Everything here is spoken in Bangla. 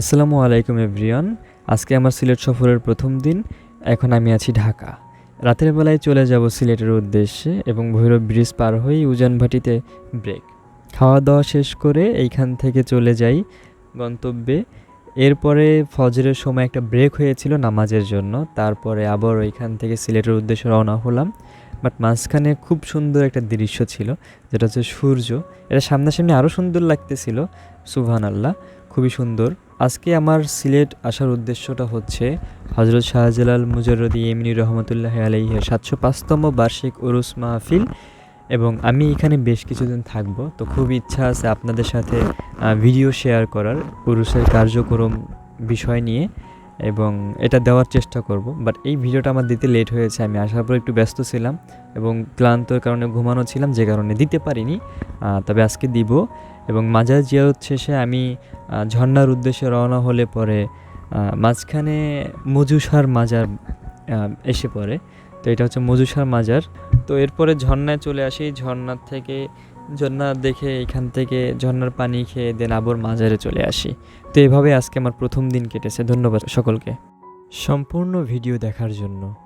আসসালামু আলাইকুম এভরিওয়ান। আজকে আমার সিলেট সফরের প্রথম দিন। এখন আমি আছি ঢাকা। রাতের বেলায় চলে যাব সিলেটের উদ্দেশ্যে এবং ভৈরব ব্রিজ পার হয়ে উজানভাটিতে ব্রেক। খাওয়া দাওয়া শেষ করে এইখান থেকে চলে যাই গন্তব্যে। এরপরে ফজরের সময় একটা ব্রেক হয়েছিল নামাজের জন্য। তারপরে আবার ওইখান থেকে সিলেটের উদ্দেশ্যে রওনা হলাম। বাট মাঝখানে খুব সুন্দর একটা দৃশ্য ছিল, যেটা হচ্ছে সূর্য। এটা সামনাসামনি আরও সুন্দর লাগতেছিল সুবহান আল্লাহ খুবই সুন্দর। আজকে আমার সিলেট আসার উদ্দেশ্যটা হচ্ছে হজরত শাহজালাল মুজাররদি এমনি রহমতুল্লাহ আলাইহের সাতশো পাঁচতম বার্ষিক উরুস মাহফিল এবং আমি এখানে বেশ কিছুদিন থাকব। তো খুব ইচ্ছা আছে আপনাদের সাথে ভিডিও শেয়ার করার উরুসের কার্যক্রম বিষয় নিয়ে এবং এটা দেওয়ার চেষ্টা করব। বাট এই ভিডিওটা আমার দিতে লেট হয়েছে, আমি আসার পর একটু ব্যস্ত ছিলাম এবং ক্লান্তর কারণে ঘুমানো ছিলাম, যে কারণে দিতে পারিনি। তবে আজকে দিব। এবং মাজার জিয়ারত শেষে আমি আহ, ঝর্ণার উদ্দেশ্যে রওনা হলে পরে মাঝখানে মজুসার মাজার এসে পড়ে। তো এটা হচ্ছে মজুসার মাজার। তো এরপরে ঝর্ণায় চলে আসি। ঝর্ণার থেকে ঝর্ণা দেখে এখান থেকে ঝর্ণার পানি খেয়ে দেন আবার মাজারে চলে আসি। তো এভাবে আজকে আমার প্রথম দিন কেটেছে। ধন্যবাদ সকলকে। সম্পূর্ণ ভিডিও দেখার জন্য।